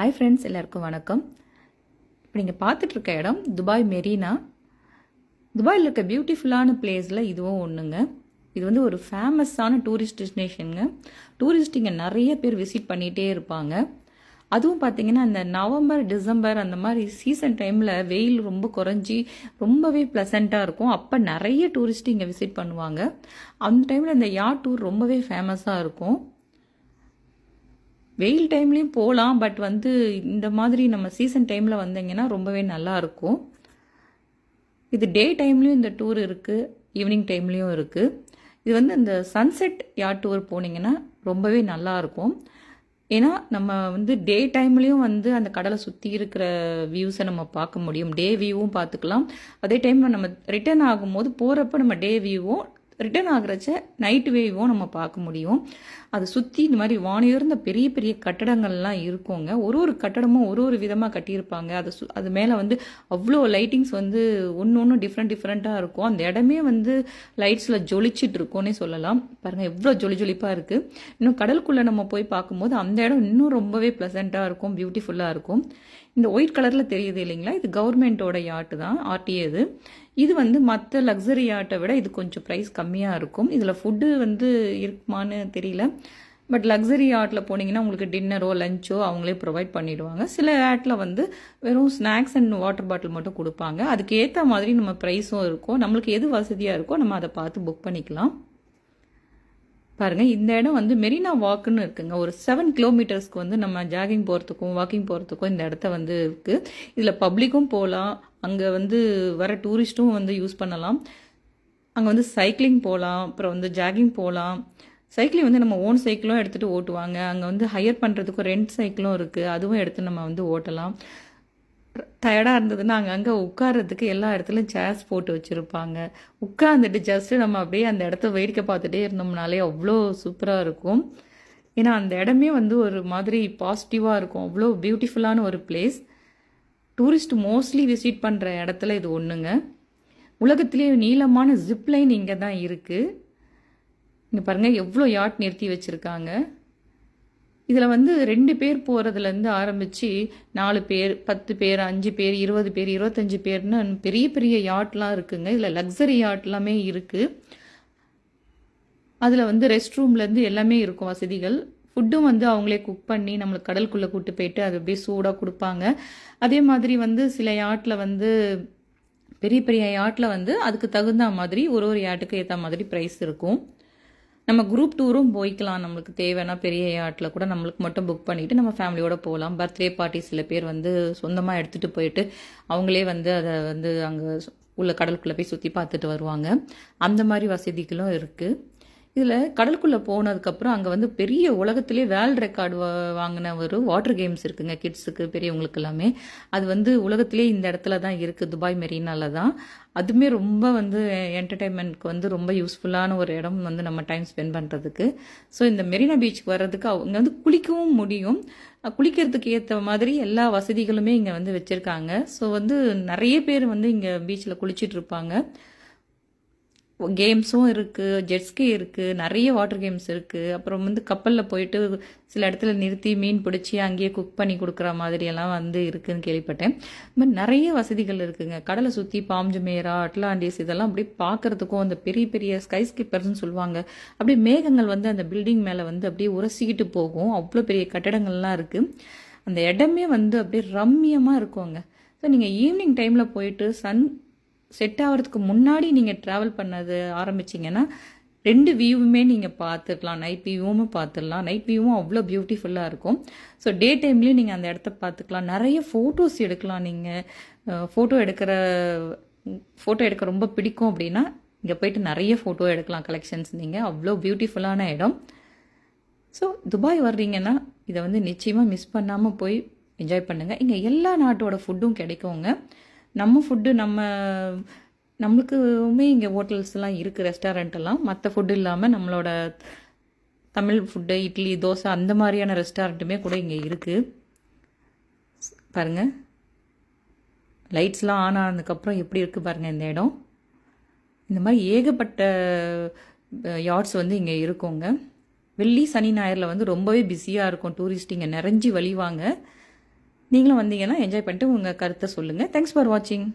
Hi friends எல்லாருக்கும் வணக்கம். இப்போ நீங்கள் பார்த்துட்ருக்க இடம் துபாய் மெரினா. துபாயில் இருக்க பியூட்டிஃபுல்லான பிளேஸில் இதுவும் ஒன்றுங்க இது வந்து ஒரு ஃபேமஸான டூரிஸ்ட் டெஸ்டினேஷனுங்க டூரிஸ்ட் இங்கே நிறைய பேர் விசிட் பண்ணிகிட்டே இருப்பாங்க. அதுவும் பார்த்தீங்கன்னா இந்த நவம்பர் டிசம்பர் அந்த மாதிரி சீசன் டைமில் வெயில் ரொம்ப குறைஞ்சி ரொம்பவே ப்ளசண்ட்டாக இருக்கும். அப்போ நிறைய டூரிஸ்ட் இங்கே விசிட் பண்ணுவாங்க. அந்த டைமில் இந்த யார் டூர் ரொம்பவே ஃபேமஸாக இருக்கும். வெயில் டைம்லேயும் போகலாம் பட் வந்து இந்த மாதிரி நம்ம சீசன் டைமில் வந்தீங்கன்னா ரொம்பவே நல்லா இருக்கும். இது டே டைம்லேயும் இந்த டூர் இருக்குது ஈவினிங் டைம்லேயும் இருக்குது இது வந்து இந்த சன்செட் யார் டூர் போனீங்கன்னா ரொம்பவே நல்லா இருக்கும். ஏன்னா நம்ம வந்து டே டைம்லேயும் வந்து அந்த கடலை சுற்றி இருக்கிற வியூஸை நம்ம பார்க்க முடியும். டே வியூவும் பார்த்துக்கலாம். அதே டைமில் நம்ம ரிட்டர்ன் ஆகும்போது போகிறப்ப நம்ம டே வியூவும் ரிட்டர்ன் ஆகிறச்ச நைட் வேவும் நம்ம பார்க்க முடியும். அதை சுற்றி இந்த மாதிரி வானியர்ந்த பெரிய பெரிய கட்டடங்கள்லாம் இருக்குங்க. ஒரு ஒரு கட்டடமும் ஒரு ஒரு விதமாக கட்டியிருப்பாங்க. அது சு அது மேலே வந்து அவ்வளோ லைட்டிங்ஸ் வந்து ஒன்று ஒன்று டிஃப்ரெண்ட் டிஃப்ரெண்ட்டாக இருக்கும். அந்த இடமே வந்து லைட்ஸில் ஜொலிச்சிட்டு இருக்கோன்னே சொல்லலாம். பாருங்கள் எவ்வளோ ஜொலி ஜொலிப்பாக இருக்குது இன்னும் கடலுக்குள்ளே நம்ம போய் பார்க்கும்போது அந்த இடம் இன்னும் ரொம்பவே ப்ளசண்ட்டாக இருக்கும் பியூட்டிஃபுல்லாக இருக்கும். இந்த ஒயிட் கலரில் தெரியுது இல்லைங்களா? இது கவர்மெண்ட்டோட யாட்டு தான் ஆர்டிஏ இது. இது வந்து மற்ற லக்ஸரி ஆட்டை விட இது கொஞ்சம் ப்ரைஸ் கம்மி கம்மியாக இருக்கும். இதில் ஃபுட்டு வந்து இருக்குமான்னு தெரியல. பட் லக்ஸரி ஆட்டில் போனீங்கன்னா உங்களுக்கு டின்னரோ லஞ்சோ அவங்களே ப்ரொவைட் பண்ணிடுவாங்க. சில ஆட்டில் வந்து வெறும் ஸ்நாக்ஸ் அண்ட் வாட்டர் பாட்டில் மட்டும் கொடுப்பாங்க. அதுக்கு ஏற்ற மாதிரி நம்ம ப்ரைஸும் இருக்கும். நம்மளுக்கு எது வசதியாக இருக்கோ நம்ம அதை பார்த்து புக் பண்ணிக்கலாம். பாருங்கள் இந்த இடம் வந்து மெரினா வாக்குன்னு இருக்குங்க. ஒரு செவன் கிலோமீட்டர்ஸ்க்கு வந்து நம்ம ஜாகிங் போகிறதுக்கும் வாக்கிங் போகிறதுக்கும் இந்த இடத்த வந்து இருக்குது இதில் பப்ளிக்கும் போகலாம் அங்கே வந்து வர டூரிஸ்ட்டும் வந்து யூஸ் பண்ணலாம். அங்கே வந்து சைக்கிளிங் போகலாம் அப்புறம் வந்து ஜாகிங் போகலாம் சைக்கிளிங் வந்து நம்ம ஓன் சைக்கிளும் எடுத்துகிட்டு ஓட்டுவாங்க. அங்கே வந்து ஹையர் பண்ணுறதுக்கும் ரெண்ட் சைக்கிளும் இருக்குது அதுவும் எடுத்து நம்ம வந்து ஓட்டலாம். டயர்டாக இருந்ததுன்னா அங்கங்கே உட்கார்றதுக்கு எல்லா இடத்துலையும் சேர்ஸ் போட்டு வச்சுருப்பாங்க. உட்காந்துட்டு ஜஸ்ட்டு நம்ம அப்படியே அந்த இடத்த வேடிக்கை பார்த்துட்டே இருந்தோம்னாலே அவ்வளோ சூப்பராக இருக்கும். ஏன்னா அந்த இடமே வந்து ஒரு மாதிரி பாசிட்டிவாக இருக்கும். அவ்வளோ பியூட்டிஃபுல்லான ஒரு பிளேஸ் டூரிஸ்ட் மோஸ்ட்லி விசிட் பண்ணுற இடத்துல இது ஒன்றுங்க உலகத்திலேயே நீளமான ஜிப்லைன் இங்கே தான் இருக்குது இங்கே பாருங்கள் எவ்வளோ யாட் நிறுத்தி வச்சுருக்காங்க. இதில் வந்து ரெண்டு பேர் போகிறதுலேருந்து ஆரம்பித்து நாலு பேர் பத்து பேர் அஞ்சு பேர் இருபது பேர் இருபத்தஞ்சி பேர்னு பெரிய பெரிய யாட்லாம் இருக்குங்க. இதில் லக்ஸரி யாட்லாமே இருக்குது அதில் வந்து ரெஸ்ட் ரூம்லேருந்து எல்லாமே இருக்கும் வசதிகள். ஃபுட்டும் வந்து அவங்களே குக் பண்ணி நம்மளுக்கு கடலுக்குள்ளே கூட்டு போயிட்டு அது அப்படியே சூடாக கொடுப்பாங்க. அதே மாதிரி வந்து சில யாட்டில் வந்து பெரிய பெரிய யாட்டில் வந்து அதுக்கு தகுந்த மாதிரி ஒரு ஒரு யாட்டுக்கு ஏற்ற மாதிரி ப்ரைஸ் இருக்கும். நம்ம குரூப் டூரும் போய்க்கலாம். நம்மளுக்கு தேவைன்னா பெரிய யாட்டில் கூட நம்மளுக்கு மட்டும் புக் பண்ணிவிட்டு நம்ம ஃபேமிலியோடு போகலாம் பர்த்டே பார்ட்டி சில பேர் வந்து சொந்தமாக எடுத்துகிட்டு போயிட்டு அவங்களே வந்து அதை வந்து அங்கே உள்ள கடலுக்குள்ளே போய் சுற்றி பார்த்துட்டு வருவாங்க. அந்த மாதிரி வசதிகளும் இருக்குது இதில் கடலுக்குள்ளே போனதுக்கப்புறம் அங்கே வந்து பெரிய உலகத்திலே வேர்ல்டு ரெக்கார்டு வாங்கின ஒரு வாட்டர் கேம்ஸ் இருக்குங்க கிட்ஸுக்கு பெரியவங்களுக்கு எல்லாமே. அது வந்து உலகத்திலே இந்த இடத்துல தான் இருக்குது துபாய் மெரினால தான். அதுவுமே ரொம்ப வந்து என்டர்டைன்மெண்ட்க்கு வந்து ரொம்ப யூஸ்ஃபுல்லான ஒரு இடம் வந்து நம்ம டைம் ஸ்பெண்ட் பண்ணுறதுக்கு ஸோ இந்த மெரினா பீச்சுக்கு வர்றதுக்கு அவங்க வந்து குளிக்கவும் முடியும். குளிக்கிறதுக்கு ஏற்ற மாதிரி எல்லா வசதிகளுமே இங்கே வந்து வச்சுருக்காங்க. ஸோ வந்து நிறைய பேர் வந்து இங்கே பீச்சில் குளிச்சிட்டு இருப்பாங்க. கேம்ஸும் இருக்குது ஜெட்ஸ்கி இருக்குது நிறைய வாட்டர் கேம்ஸ் இருக்குது அப்புறம் வந்து கப்பலில் போயிட்டு சில இடத்துல நிறுத்தி மீன் பிடிச்சி அங்கேயே குக் பண்ணி கொடுக்குற மாதிரியெல்லாம் வந்து இருக்குதுன்னு கேள்விப்பட்டேன். இந்த மாதிரி நிறைய வசதிகள் இருக்குதுங்க கடலை சுற்றி பாம்ஜுமேரா அட்லாண்டிஸ் இதெல்லாம் அப்படியே பார்க்குறதுக்கும் அந்த பெரிய பெரிய ஸ்கை ஸ்கிப்பர்ஸ்னு சொல்லுவாங்க. அப்படியே மேகங்கள் வந்து அந்த பில்டிங் மேலே வந்து அப்படியே உரசிக்கிட்டு போகும். அவ்வளோ பெரிய கட்டடங்கள்லாம் இருக்குது அந்த இடமே வந்து அப்படியே ரம்மியமாக இருக்குங்க. ஸோ நீங்கள் ஈவினிங் டைமில் போயிட்டு சன் செட் ஆகிறதுக்கு முன்னாடி நீங்கள் ட்ராவல் பண்ணது ஆரம்பிச்சிங்கன்னா ரெண்டு வியூவுமே நீங்கள் பார்த்துக்கலாம். நைட் வியூவும் பார்த்துடலாம். நைட் வியூவும் அவ்வளோ பியூட்டிஃபுல்லாக இருக்கும். ஸோ டே டைம்லேயும் நீங்கள் அந்த இடத்த பார்த்துக்கலாம். நிறைய ஃபோட்டோஸ் எடுக்கலாம் நீங்கள் ஃபோட்டோ எடுக்கிற ஃபோட்டோ எடுக்க ரொம்ப பிடிக்கும் அப்படின்னா இங்கே போயிட்டு நிறைய ஃபோட்டோ எடுக்கலாம். கலெக்ஷன்ஸ் நீங்கள் அவ்வளோ பியூட்டிஃபுல்லான இடம். ஸோ துபாய் வர்றீங்கன்னா இதை வந்து நிச்சயமாக மிஸ் பண்ணாமல் போய் என்ஜாய் பண்ணுங்கள் இங்கே எல்லா நாட்டோட ஃபுட்டும் கிடைக்குங்க. நம்ம ஃபுட்டு நம்ம நம்மளுக்குமே இங்கே ஹோட்டல்ஸ்லாம் இருக்குது ரெஸ்டாரண்ட்டெல்லாம் மற்ற ஃபுட்டு இல்லாமல் நம்மளோட தமிழ் ஃபுட்டு இட்லி தோசை அந்த மாதிரியான ரெஸ்டாரண்ட்டுமே கூட இங்கே இருக்குது பாருங்கள் லைட்ஸ்லாம் ஆன் ஆனதுக்கப்புறம் எப்படி இருக்குது பாருங்கள் இந்த இடம். இந்த மாதிரி ஏகப்பட்ட யார்ட்ஸ் வந்து இங்கே இருக்குங்க. வெள்ளி சனி ஞாயிறில் வந்து ரொம்பவே பிஸியாக இருக்கும். டூரிஸ்ட் இங்கே நிறைஞ்சி வழிவாங்க. நீங்களும் வந்தீங்கன்னா என்ஜாய் பண்ணிட்டு உங்கள் கருத்தை சொல்லுங்கள் தேங்க்ஸ் ஃபார் வாட்சிங்